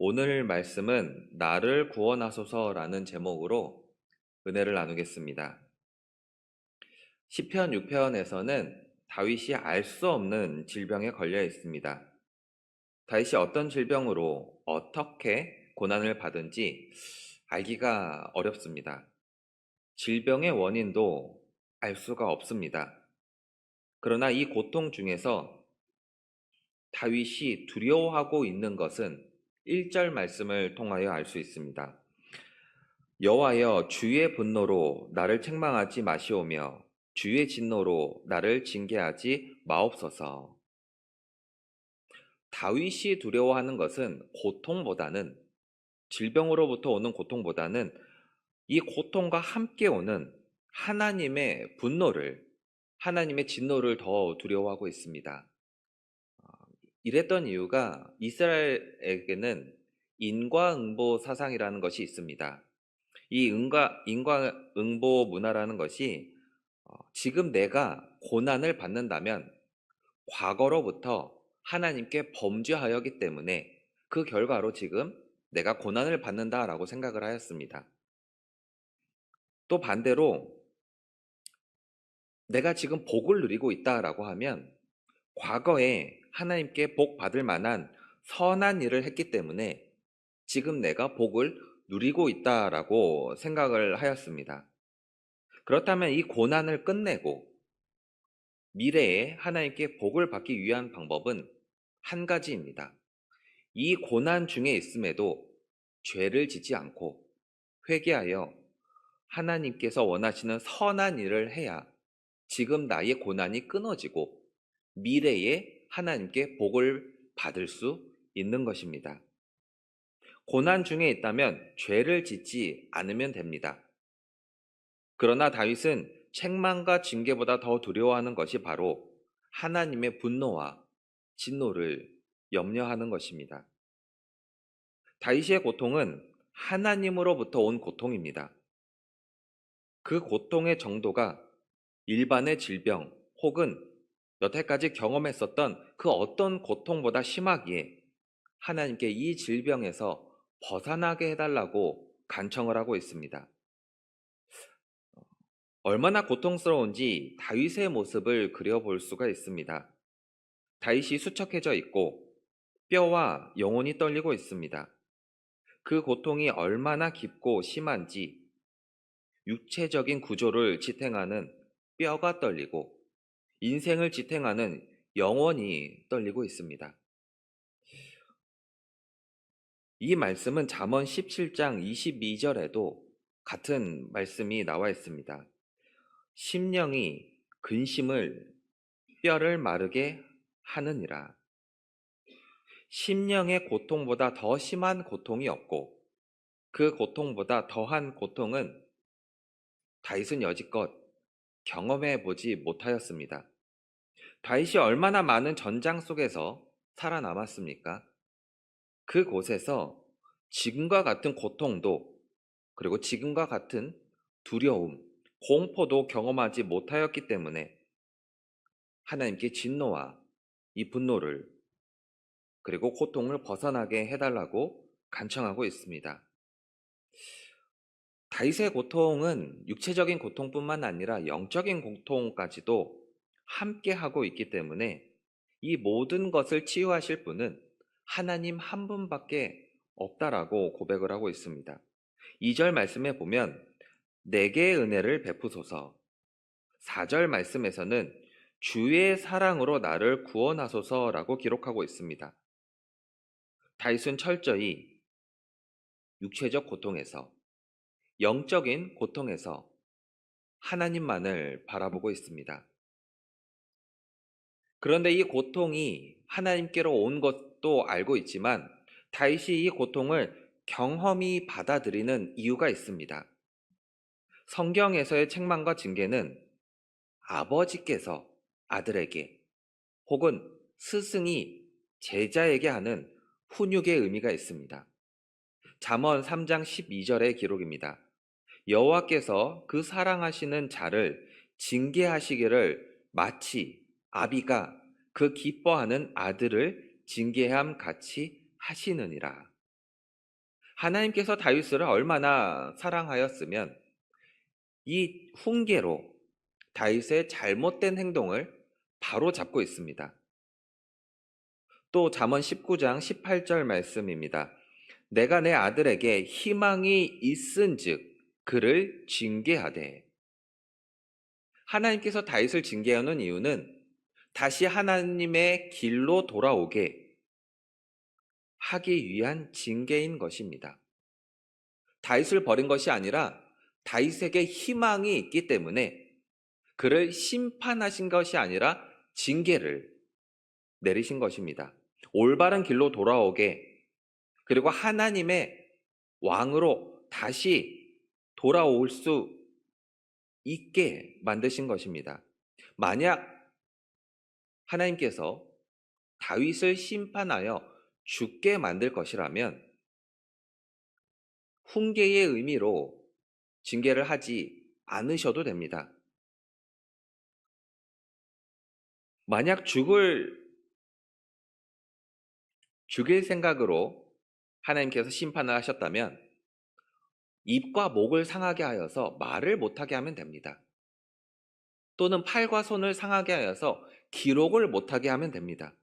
오늘 말씀은 나를 구원하소서라는 제목으로 은혜를 나누겠습니다. 시편 6편에서는 다윗이 알 수 없는 질병에 걸려 있습니다. 다윗이 어떤 질병으로 어떻게 고난을 받은지 알기가 어렵습니다. 질병의 원인도 알 수가 없습니다. 그러나 이 고통 중에서 다윗이 두려워하고 있는 것은 1절 말씀을 통하여 알 수 있습니다. 여호와여 주의 분노로 나를 책망하지 마시오며 주의 진노로 나를 징계하지 마옵소서. 다윗이 두려워하는 것은 고통보다는 질병으로부터 오는 고통보다는 이 고통과 함께 오는 하나님의 분노를 하나님의 진노를 더 두려워하고 있습니다. 이랬던 이유가 이스라엘에게는 인과응보 사상이라는 것이 있습니다. 이 인과, 인과응보 문화라는 것이 지금 내가 고난을 받는다면 과거로부터 하나님께 범죄하였기 때문에 그 결과로 지금 내가 고난을 받는다라고 생각을 하였습니다. 또 반대로 내가 지금 복을 누리고 있다라고 하면 과거에 하나님께 복 받을 만한 선한 일을 했기 때문에 지금 내가 복을 누리고 있다라고 생각을 하였습니다. 그렇다면 이 고난을 끝내고 미래에 하나님께 복을 받기 위한 방법은 한 가지입니다. 이 고난 중에 있음에도 죄를 짓지 않고 회개하여 하나님께서 원하시는 선한 일을 해야 지금 나의 고난이 끊어지고 미래에 하나님께 복을 받을 수 있는 것입니다. 고난 중에 있다면 죄를 짓지 않으면 됩니다. 그러나 다윗은 책망과 징계보다 더 두려워하는 것이 바로 하나님의 분노와 진노를 염려하는 것입니다. 다윗의 고통은 하나님으로부터 온 고통입니다. 그 고통의 정도가 일반의 질병 혹은 여태까지 경험했었던 그 어떤 고통보다 심하기에 하나님께 이 질병에서 벗어나게 해달라고 간청을 하고 있습니다. 얼마나 고통스러운지 다윗의 모습을 그려볼 수가 있습니다. 다윗이 수척해져 있고 뼈와 영혼이 떨리고 있습니다. 그 고통이 얼마나 깊고 심한지 육체적인 구조를 지탱하는 뼈가 떨리고 인생을 지탱하는 영원이 떨리고 있습니다. 이 말씀은 잠언 17장 22절에도 같은 말씀이 나와 있습니다. 심령이 근심을 뼈를 마르게 하느니라. 심령의 고통보다 더 심한 고통이 없고 그 고통보다 더한 고통은 다윗은 여지껏 경험해 보지 못하였습니다. 다윗이 얼마나 많은 전장 속에서 살아남았습니까? 그 곳에서 지금과 같은 고통도 그리고 지금과 같은 두려움, 공포도 경험하지 못하였기 때문에 하나님께 진노와 이 분노를 그리고 고통을 벗어나게 해달라고 간청하고 있습니다. 다윗의 고통은 육체적인 고통뿐만 아니라 영적인 고통까지도 함께 하고 있기 때문에 이 모든 것을 치유하실 분은 하나님 한 분밖에 없다라고 고백을 하고 있습니다. 2절 말씀에 보면 내게 은혜를 베푸소서. 4절 말씀에서는 주의 사랑으로 나를 구원하소서라고 기록하고 있습니다. 다윗은 철저히 육체적 고통에서 영적인 고통에서 하나님만을 바라보고 있습니다. 그런데 이 고통이 하나님께로 온 것도 알고 있지만 다윗이 이 고통을 경험이 받아들이는 이유가 있습니다. 성경에서의 책망과 징계는 아버지께서 아들에게 혹은 스승이 제자에게 하는 훈육의 의미가 있습니다. 잠언 3장 12절의 기록입니다. 여호와께서 그 사랑하시는 자를 징계하시기를 마치 아비가 그 기뻐하는 아들을 징계함 같이 하시느니라. 하나님께서 다윗을 얼마나 사랑하였으면 이 훈계로 다윗의 잘못된 행동을 바로 잡고 있습니다. 또 잠언 19장 18절 말씀입니다. 내가 내 아들에게 희망이 있은즉 그를 징계하되 하나님께서 다윗을 징계하는 이유는 다시 하나님의 길로 돌아오게 하기 위한 징계인 것입니다. 다윗을 버린 것이 아니라 다윗에게 희망이 있기 때문에 그를 심판하신 것이 아니라 징계를 내리신 것입니다. 올바른 길로 돌아오게 그리고 하나님의 왕으로 다시 돌아올 수 있게 만드신 것입니다. 만약 하나님께서 다윗을 심판하여 죽게 만들 것이라면 훈계의 의미로 징계를 하지 않으셔도 됩니다. 만약 죽을 죽일 생각으로 하나님께서 심판을 하셨다면 입과 목을 상하게 하여서 말을 못하게 하면 됩니다. 또는 팔과 손을 상하게 하여서 기록을 못하게 하면 됩니다.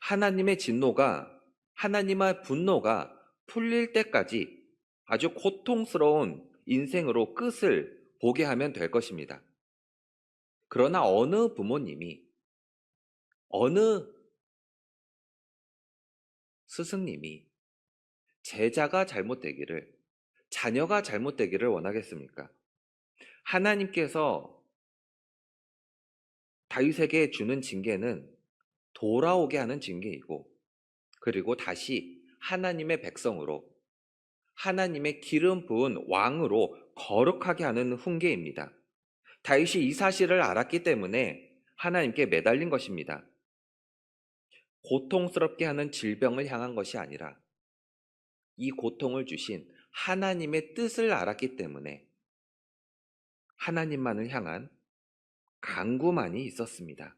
하나님의 진노가, 하나님의 분노가 풀릴 때까지 아주 고통스러운 인생으로 끝을 보게 하면 될 것입니다. 그러나 어느 부모님이, 어느 스승님이 제자가 잘못되기를, 자녀가 잘못되기를 원하겠습니까? 하나님께서 다윗에게 주는 징계는 돌아오게 하는 징계이고 그리고 다시 하나님의 백성으로 하나님의 기름 부은 왕으로 거룩하게 하는 훈계입니다. 다윗이 이 사실을 알았기 때문에 하나님께 매달린 것입니다. 고통스럽게 하는 질병을 향한 것이 아니라 이 고통을 주신 하나님의 뜻을 알았기 때문에 하나님만을 향한 강구만이 있었습니다.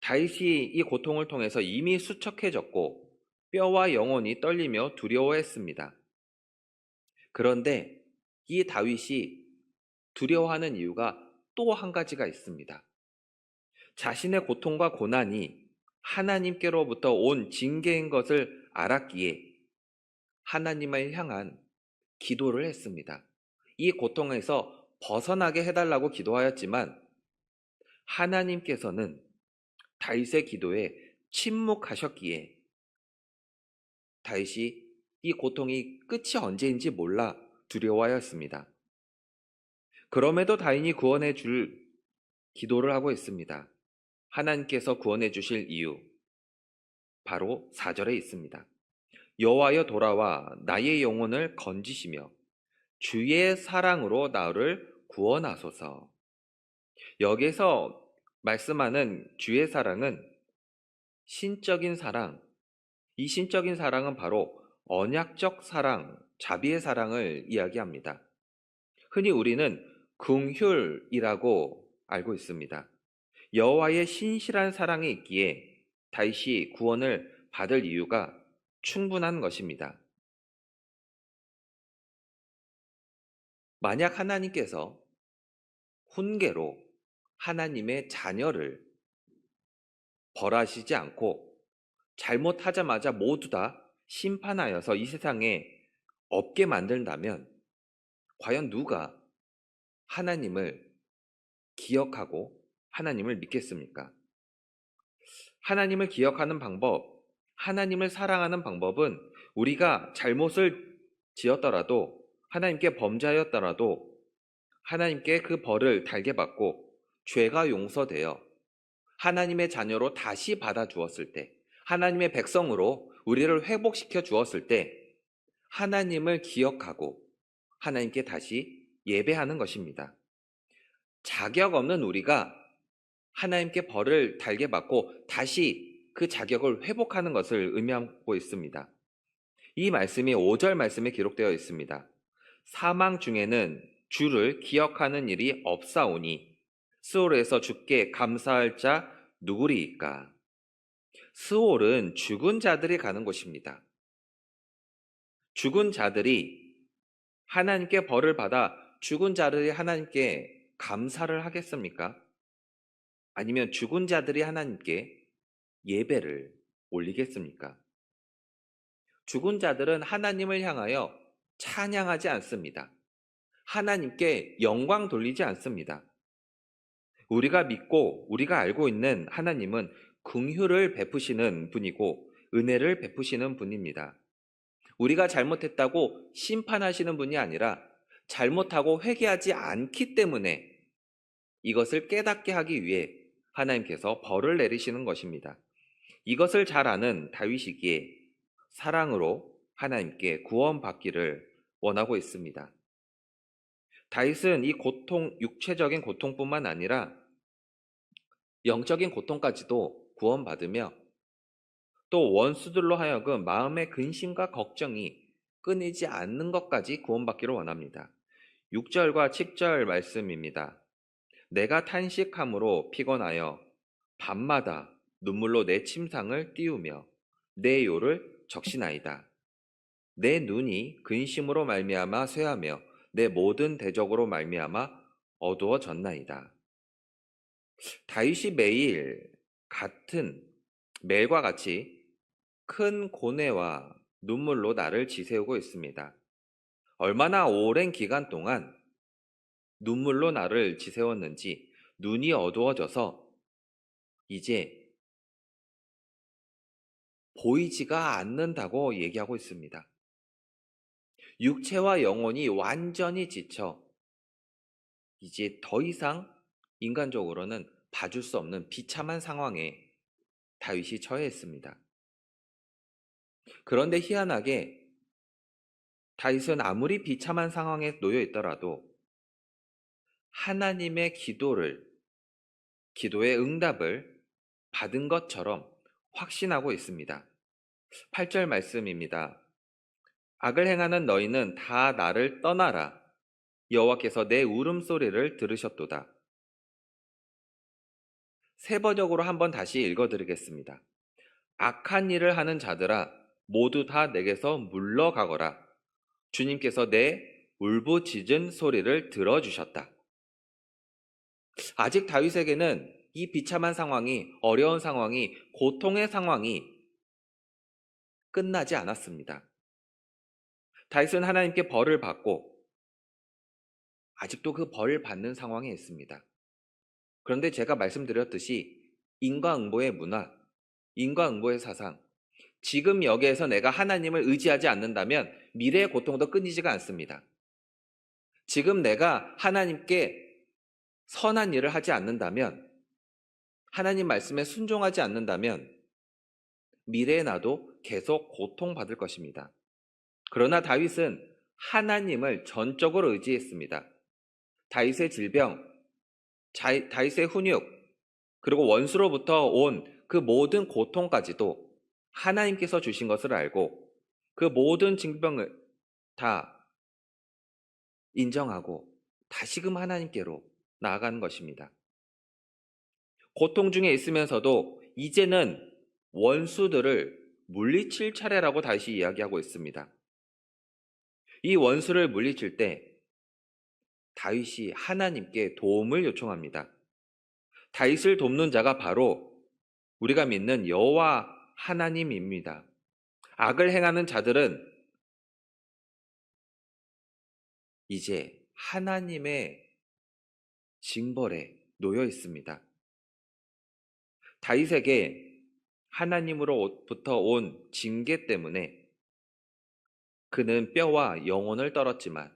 다윗이 이 고통을 통해서 이미 수척해졌고 뼈와 영혼이 떨리며 두려워했습니다. 그런데 이 다윗이 두려워하는 이유가 또 한 가지가 있습니다. 자신의 고통과 고난이 하나님께로부터 온 징계인 것을 알았기에 하나님을 향한 기도를 했습니다. 이 고통에서 벗어나게 해달라고 기도하였지만 하나님께서는 다윗의 기도에 침묵하셨기에 다윗이 이 고통이 끝이 언제인지 몰라 두려워하였습니다. 그럼에도 다인이 구원해 줄 기도를 하고 있습니다. 하나님께서 구원해 주실 이유 바로 4절에 있습니다. 여호와여 돌아와 나의 영혼을 건지시며 주의 사랑으로 나를 구원하소서. 여기서 말씀하는 주의 사랑은 신적인 사랑, 이 신적인 사랑은 바로 언약적 사랑, 자비의 사랑을 이야기합니다. 흔히 우리는 긍휼이라고 알고 있습니다. 여호와의 신실한 사랑이 있기에 다시 구원을 받을 이유가 충분한 것입니다. 만약 하나님께서 훈계로 하나님의 자녀를 벌하시지 않고 잘못하자마자 모두 다 심판하여서 이 세상에 없게 만든다면 과연 누가 하나님을 기억하고 하나님을 믿겠습니까? 하나님을 기억하는 방법, 하나님을 사랑하는 방법은 우리가 잘못을 지었더라도 하나님께 범죄하였더라도 하나님께 그 벌을 달게 받고 죄가 용서되어 하나님의 자녀로 다시 받아 주었을 때 하나님의 백성으로 우리를 회복시켜 주었을 때 하나님을 기억하고 하나님께 다시 예배하는 것입니다. 자격 없는 우리가 하나님께 벌을 달게 받고 다시 그 자격을 회복하는 것을 의미하고 있습니다. 이 말씀이 5절 말씀에 기록되어 있습니다. 사망 중에는 주를 기억하는 일이 없사오니 스올에서 주께 감사할 자 누구리이까? 스올은 죽은 자들이 가는 곳입니다. 죽은 자들이 하나님께 벌을 받아 죽은 자들이 하나님께 감사를 하겠습니까? 아니면 죽은 자들이 하나님께 예배를 올리겠습니까? 죽은 자들은 하나님을 향하여 찬양하지 않습니다. 하나님께 영광 돌리지 않습니다. 우리가 믿고 우리가 알고 있는 하나님은 긍휼을 베푸시는 분이고 은혜를 베푸시는 분입니다. 우리가 잘못했다고 심판하시는 분이 아니라 잘못하고 회개하지 않기 때문에 이것을 깨닫게 하기 위해 하나님께서 벌을 내리시는 것입니다. 이것을 잘 아는 다윗이기에 사랑으로 하나님께 구원받기를 원하고 있습니다. 다윗은 이 고통, 육체적인 고통뿐만 아니라 영적인 고통까지도 구원받으며 또 원수들로 하여금 마음의 근심과 걱정이 끊이지 않는 것까지 구원받기를 원합니다. 6절과 7절 말씀입니다. 내가 탄식함으로 피곤하여 밤마다 눈물로 내 침상을 띄우며 내 요를 적시나이다. 내 눈이 근심으로 말미암아 쇠하며 내 모든 대적으로 말미암아 어두워졌나이다. 다윗이 매일 같은 매일과 같이 큰 고뇌와 눈물로 나를 지새우고 있습니다. 얼마나 오랜 기간 동안 눈물로 나를 지새웠는지 눈이 어두워져서 이제 보이지가 않는다고 얘기하고 있습니다. 육체와 영혼이 완전히 지쳐 이제 더 이상 인간적으로는 봐줄 수 없는 비참한 상황에 다윗이 처해 있습니다. 그런데 희한하게 다윗은 아무리 비참한 상황에 놓여 있더라도 하나님의 기도를, 기도의 응답을 받은 것처럼 확신하고 있습니다. 8절 말씀입니다. 악을 행하는 너희는 다 나를 떠나라. 여호와께서 내 울음소리를 들으셨도다. 세 번역으로 한번 다시 읽어드리겠습니다. 악한 일을 하는 자들아 모두 다 내게서 물러가거라. 주님께서 내 울부짖은 소리를 들어주셨다. 아직 다윗에게는 이 비참한 상황이, 어려운 상황이, 고통의 상황이 끝나지 않았습니다. 다윗은 하나님께 벌을 받고 아직도 그 벌을 받는 상황에 있습니다. 그런데 제가 말씀드렸듯이 인과응보의 문화, 인과응보의 사상, 지금 여기에서 내가 하나님을 의지하지 않는다면 미래의 고통도 끊이지가 않습니다. 지금 내가 하나님께 선한 일을 하지 않는다면, 하나님 말씀에 순종하지 않는다면, 미래의 나도 계속 고통받을 것입니다. 그러나 다윗은 하나님을 전적으로 의지했습니다. 다윗의 질병, 다윗의 훈육, 그리고 원수로부터 온 그 모든 고통까지도 하나님께서 주신 것을 알고 그 모든 징병을 다 인정하고 다시금 하나님께로 나아가는 것입니다. 고통 중에 있으면서도 이제는 원수들을 물리칠 차례라고 다시 이야기하고 있습니다. 이 원수를 물리칠 때 다윗이 하나님께 도움을 요청합니다. 다윗을 돕는 자가 바로 우리가 믿는 여호와 하나님입니다. 악을 행하는 자들은 이제 하나님의 징벌에 놓여 있습니다. 다윗에게 하나님으로부터 온 징계 때문에 그는 뼈와 영혼을 떨었지만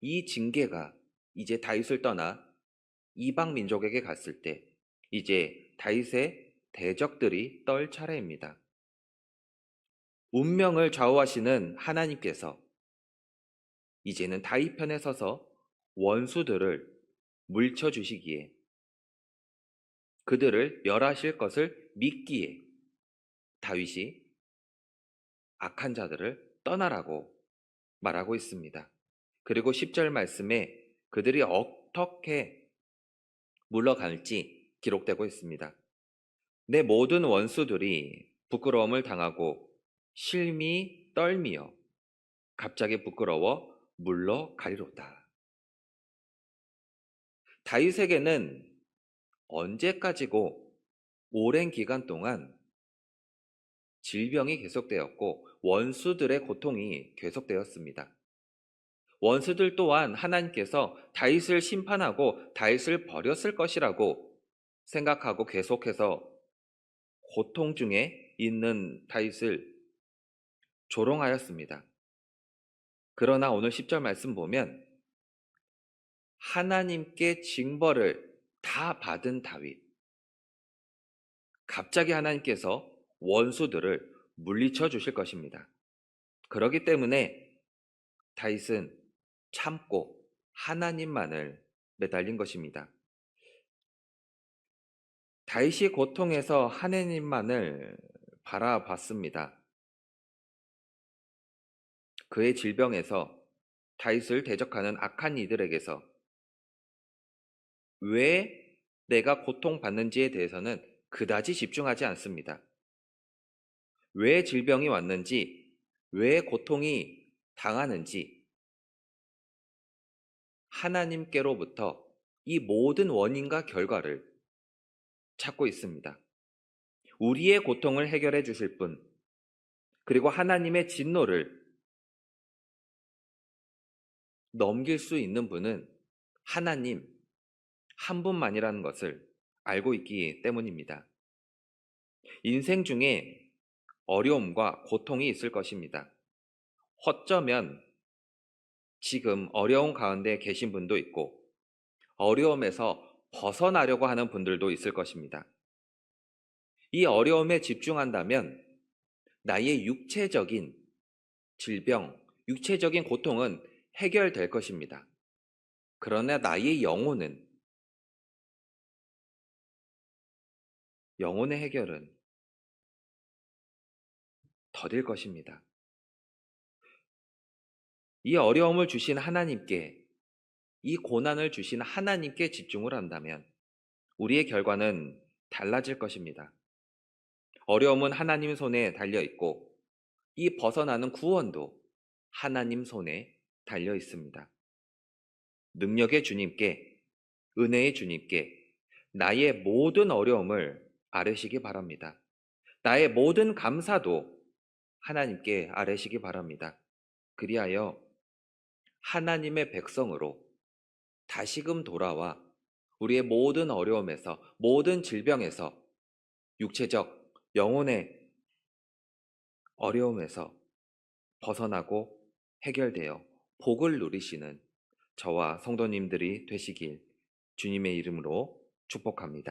이 징계가 이제 다윗을 떠나 이방 민족에게 갔을 때 이제 다윗의 대적들이 떨 차례입니다. 운명을 좌우하시는 하나님께서 이제는 다윗 편에 서서 원수들을 물쳐 주시기에 그들을 멸하실 것을 믿기에 다윗이 악한 자들을 떠나라고 말하고 있습니다. 그리고 10절 말씀에 그들이 어떻게 물러갈지 기록되고 있습니다. 내 모든 원수들이 부끄러움을 당하고 실미 떨미어 갑자기 부끄러워 물러가리로다. 다윗에게는 언제까지고 오랜 기간 동안 질병이 계속되었고 원수들의 고통이 계속되었습니다. 원수들 또한 하나님께서 다윗을 심판하고 다윗을 버렸을 것이라고 생각하고 계속해서 고통 중에 있는 다윗을 조롱하였습니다. 그러나 오늘 10절 말씀 보면 하나님께 징벌을 다 받은 다윗. 갑자기 하나님께서 원수들을 물리쳐 주실 것입니다. 그렇기 때문에 다윗은 참고 하나님만을 매달린 것입니다. 다윗이 고통에서 하나님만을 바라봤습니다. 그의 질병에서 다윗을 대적하는 악한 이들에게서 왜 내가 고통받는지에 대해서는 그다지 집중하지 않습니다. 왜 질병이 왔는지, 왜 고통이 당하는지 하나님께로부터 이 모든 원인과 결과를 찾고 있습니다. 우리의 고통을 해결해 주실 분, 그리고 하나님의 진노를 넘길 수 있는 분은 하나님 한 분만이라는 것을 알고 있기 때문입니다. 인생 중에 어려움과 고통이 있을 것입니다. 어쩌면 지금 어려운 가운데 계신 분도 있고 어려움에서 벗어나려고 하는 분들도 있을 것입니다. 이 어려움에 집중한다면 나의 육체적인 질병, 육체적인 고통은 해결될 것입니다. 그러나 나의 영혼은 영혼의 해결은 더딜 것입니다. 이 어려움을 주신 하나님께, 이 고난을 주신 하나님께 집중을 한다면 우리의 결과는 달라질 것입니다. 어려움은 하나님 손에 달려 있고 이 벗어나는 구원도 하나님 손에 달려 있습니다. 능력의 주님께, 은혜의 주님께 나의 모든 어려움을 아뢰시기 바랍니다. 나의 모든 감사도 하나님께 아뢰시기 바랍니다. 그리하여 하나님의 백성으로 다시금 돌아와 우리의 모든 어려움에서, 모든 질병에서, 육체적, 영혼의 어려움에서 벗어나고 해결되어 복을 누리시는 저와 성도님들이 되시길 주님의 이름으로 축복합니다.